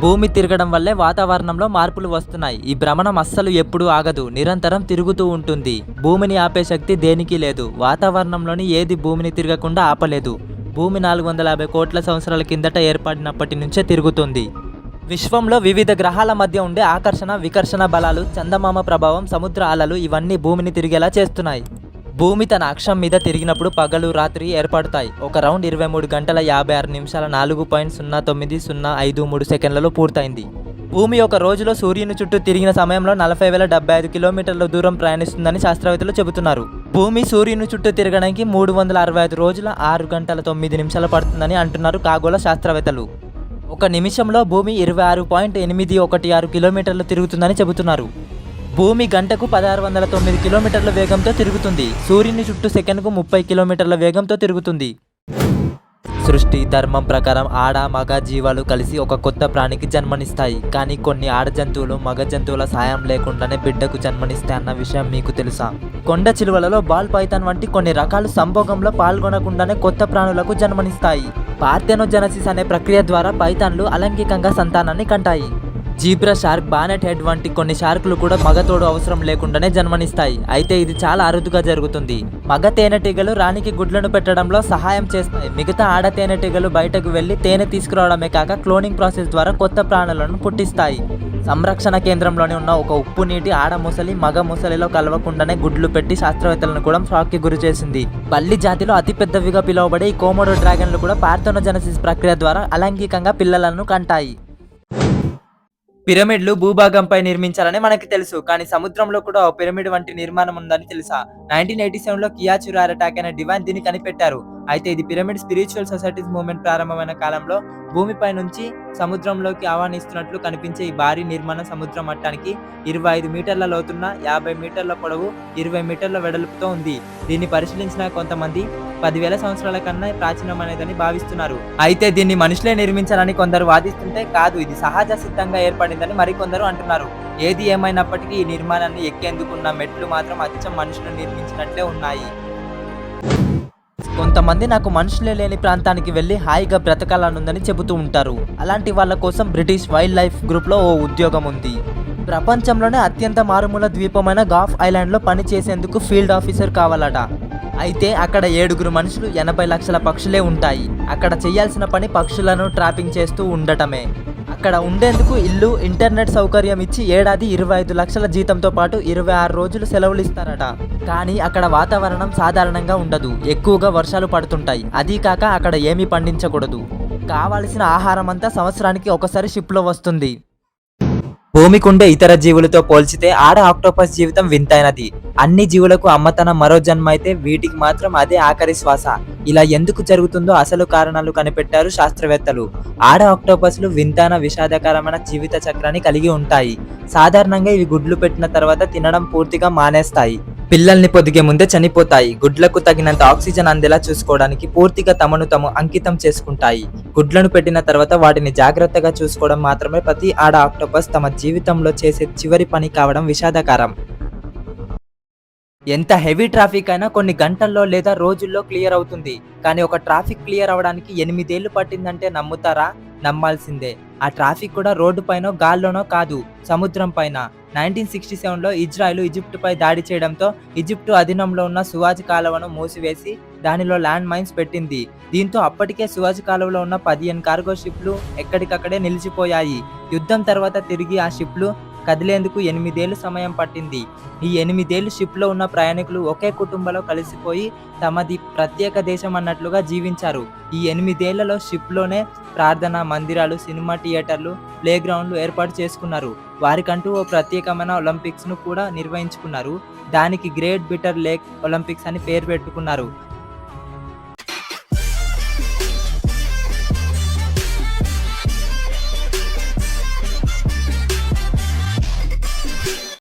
భూమి తిరగడం వల్లే వాతావరణంలో మార్పులు వస్తున్నాయి. ఈ భ్రమణం అస్సలు ఎప్పుడూ ఆగదు. నిరంతరం తిరుగుతూ ఉంటుంది. భూమిని ఆపే శక్తి దేనికి లేదు. వాతావరణంలోని ఏది భూమిని తిరగకుండా ఆపలేదు. భూమి నాలుగు వందల యాభై కోట్ల సంవత్సరాల కిందట ఏర్పడినప్పటి నుంచే తిరుగుతుంది. విశ్వంలో వివిధ గ్రహాల మధ్య ఉండే ఆకర్షణ వికర్షణ బలాలు చందమామ ప్రభావం సముద్ర అలలు ఇవన్నీ భూమిని తిరిగేలా చేస్తున్నాయి. భూమి తన అక్షం మీద తిరిగినప్పుడు పగలు రాత్రి ఏర్పడతాయి. ఒక రౌండ్ ఇరవై మూడు గంటల యాభై ఆరు నిమిషాల నాలుగు పాయింట్ సున్నా తొమ్మిది సున్నా ఐదు మూడు సెకండ్లలో పూర్తయింది. భూమి ఒక రోజులో సూర్యుని చుట్టూ తిరిగిన సమయంలో నలభై వేల డెబ్బై ఐదు కిలోమీటర్ల దూరం ప్రయాణిస్తుందని శాస్త్రవేత్తలు చెబుతున్నారు. భూమి సూర్యుని చుట్టూ తిరగడానికి మూడు వందల అరవై ఐదు రోజుల ఆరు గంటల తొమ్మిది నిమిషాలు పడుతుందని అంటున్నారు ఖగోళ శాస్త్రవేత్తలు. ఒక నిమిషంలో భూమి ఇరవై ఆరు పాయింట్ ఎనిమిది ఒకటి ఆరు కిలోమీటర్లు తిరుగుతుందని చెబుతున్నారు. భూమి గంటకు పదహారు వందల తొమ్మిది కిలోమీటర్ల వేగంతో తిరుగుతుంది. సూర్యుని చుట్టూ సెకండ్కు ముప్పై కిలోమీటర్ల వేగంతో తిరుగుతుంది. సృష్టి ధర్మం ప్రకారం ఆడ మగ జీవాలు కలిసి ఒక కొత్త ప్రాణికి జన్మనిస్తాయి. కానీ కొన్ని ఆడ జంతువులు మగ జంతువుల సాయం లేకుండానే బిడ్డకు జన్మనిస్తాయన్న విషయం మీకు తెలుసా? కొండ చిలువలలో బాల్ పైతాన్ వంటి కొన్ని రకాలు సంభోగంలో పాల్గొనకుండానే కొత్త ప్రాణులకు జన్మనిస్తాయి. పార్థెనోజెనసిస్ అనే ప్రక్రియ ద్వారా పైథాన్లు అలంకికంగా సంతానాన్ని కంటాయి. జీబ్రా షార్క్ బానెట్ హెడ్ వంటి కొన్ని షార్కులు కూడా మగతోడు అవసరం లేకుండానే జన్మనిస్తాయి. అయితే ఇది చాలా అరుదుగా జరుగుతుంది. మగ తేనెటీగలు రాణికి గుడ్లను పెట్టడంలో సహాయం చేస్తాయి. మిగతా ఆడ తేనెటీగలు బయటకు వెళ్ళి తేనె తీసుకురావడమే కాక క్లోనింగ్ ప్రాసెస్ ద్వారా కొత్త ప్రాణులను పుట్టిస్తాయి. సంరక్షణ కేంద్రంలోని ఉన్న ఒక ఉప్పు నీటి ఆడ ముసలి మగ ముసలిలో కలవకుండానే గుడ్లు పెట్టి శాస్త్రవేత్తలను కూడా షాక్కి గురి చేసింది. బల్లి జాతిలో అతిపెద్దవిగా పిలువబడే ఈ కోమోడో డ్రాగన్లు కూడా పార్థోనోజెనసిస్ ప్రక్రియ ద్వారా అలైంగికంగా పిల్లలను కంటాయి. పిరమిడ్లు భూభాగంపై నిర్మించాలని మనకి తెలుసు. కానీ సముద్రంలో కూడా పిరమిడ్ వంటి నిర్మాణం ఉందని తెలుసా? నైన్టీన్ ఎయిటీ సెవెన్లో కియాచురార్ అటాక్ అనే డివైన్ దీన్ని కనిపెట్టారు. అయితే ఇది పిరమిడ్ స్పిరిచువల్ సొసైటీస్ మూవ్మెంట్ ప్రారంభమైన కాలంలో భూమిపై నుంచి సముద్రంలోకి ఆహ్వానిస్తున్నట్లు కనిపించే ఈ భారీ నిర్మాణం సముద్ర మట్టానికి ఇరవై ఐదు మీటర్ల లోతున్న యాభై మీటర్ల పొడవు ఇరవై మీటర్ల వెడల్పుతో ఉంది. దీన్ని పరిశీలించిన కొంతమంది పదివేల సంవత్సరాల కన్నా ప్రాచీనమైనదని భావిస్తున్నారు. అయితే దీన్ని మనుషులే నిర్మించాలని కొందరు వాదిస్తుంటే కాదు ఇది సహజ సిద్ధంగా ఏర్పడిందని మరికొందరు అంటున్నారు. ఏది ఏమైనప్పటికీ ఈ నిర్మాణాన్ని ఎక్కేందుకున్న మెట్లు మాత్రం అచ్చం మనుషులు నిర్మించినట్లే ఉన్నాయి. కొంతమంది నాకు మనుషులే లేని ప్రాంతానికి వెళ్ళి హాయిగా బ్రతకాలనుందని చెబుతూ ఉంటారు. అలాంటి వాళ్ళ కోసం బ్రిటిష్ వైల్డ్ లైఫ్ గ్రూప్లో ఓ ఉద్యోగం ఉంది. ప్రపంచంలోనే అత్యంత మారుమూల ద్వీపమైన గాఫ్ ఐలాండ్లో పని చేసేందుకు ఫీల్డ్ ఆఫీసర్ కావాలట. అయితే అక్కడ ఏడుగురు మనుషులు ఎనభై లక్షల పక్షులే ఉంటాయి. అక్కడ చేయాల్సిన పని పక్షులను ట్రాపింగ్ చేస్తూ ఉండటమే. అక్కడ ఉండేందుకు ఇల్లు ఇంటర్నెట్ సౌకర్యం ఇచ్చి ఏడాది ఇరవై ఐదు లక్షల జీతంతో పాటు ఇరవై ఆరు రోజులు సెలవులు ఇస్తారట కానీ అక్కడ వాతావరణం సాధారణంగా ఉండదు. ఎక్కువగా వర్షాలు పడుతుంటాయి. అదీ కాక అక్కడ ఏమీ పండించకూడదు. కావాల్సిన ఆహారం అంతా సంవత్సరానికి ఒకసారి షిప్లో వస్తుంది. భూమికుండే ఇతర జీవులతో పోల్చితే ఆడ ఆక్టోపస్ జీవితం వింతైనది. అన్ని జీవులకు అమ్మతనం మరో జన్మ అయితే వీటికి మాత్రం అదే ఆఖరి శ్వాస. ఇలా ఎందుకు జరుగుతుందో అసలు కారణాలు కనిపెట్టారు శాస్త్రవేత్తలు. ఆడ ఆక్టోపస్లు వింతైన విషాదకరమైన జీవిత చక్రాన్ని కలిగి ఉంటాయి. సాధారణంగా ఇవి గుడ్లు పెట్టిన తర్వాత తినడం పూర్తిగా మానేస్తాయి. పిల్లల్ని పొదిగే ముందే చనిపోతాయి. గుడ్లకు తగినంత ఆక్సిజన్ అందేలా చూసుకోవడానికి పూర్తిగా తమను తాము అంకితం చేసుకుంటాయి. గుడ్లను పెట్టిన తర్వాత వాటిని జాగ్రత్తగా చూసుకోవడం మాత్రమే ప్రతి ఆడ ఆక్టోపస్ తమ జీవితంలో చేసే చివరి పని కావడం విషాదకరం. ఎంత హెవీ ట్రాఫిక్ అయినా కొన్ని గంటల్లో లేదా రోజుల్లో క్లియర్ అవుతుంది. కానీ ఒక ట్రాఫిక్ క్లియర్ అవడానికి ఎనిమిదేళ్ళు పట్టిందంటే నమ్ముతారా? నమ్మాల్సిందే. ఆ ట్రాఫిక్ కూడా రోడ్డు పైన గాల్లోనో కాదు సముద్రం పైన. నైన్టీన్ సిక్స్టీ సెవెన్లో ఇజ్రాయిల్ ఈజిప్టుపై దాడి చేయడంతో ఈజిప్టు అధీనంలో ఉన్న సువాజ్ కాలువను మూసివేసి దానిలో ల్యాండ్ మైన్స్ పెట్టింది. దీంతో అప్పటికే సువాజ్ కాలువలో ఉన్న పదిహేను కార్గో షిప్లు ఎక్కడికక్కడే నిలిచిపోయాయి. యుద్ధం తర్వాత తిరిగి ఆ షిప్లు కదిలేందుకు ఎనిమిదేళ్ళు సమయం పట్టింది. ఈ ఎనిమిదేళ్ళు షిప్లో ఉన్న ప్రయాణికులు ఒకే కుటుంబంలో కలిసిపోయి తమది ప్రత్యేక దేశం అన్నట్లుగా జీవించారు. ఈ ఎనిమిదేళ్ళలో షిప్లోనే ప్రార్థన మందిరాలు సినిమా థియేటర్లు ప్లేగ్రౌండ్లు ఏర్పాటు చేసుకున్నారు. వారికంటూ ఓ ప్రత్యేకమైన ఒలింపిక్స్ను కూడా నిర్వహించుకున్నారు. దానికి గ్రేట్ బిటర్ లేక్ ఒలింపిక్స్ అని పేరు పెట్టుకున్నారు.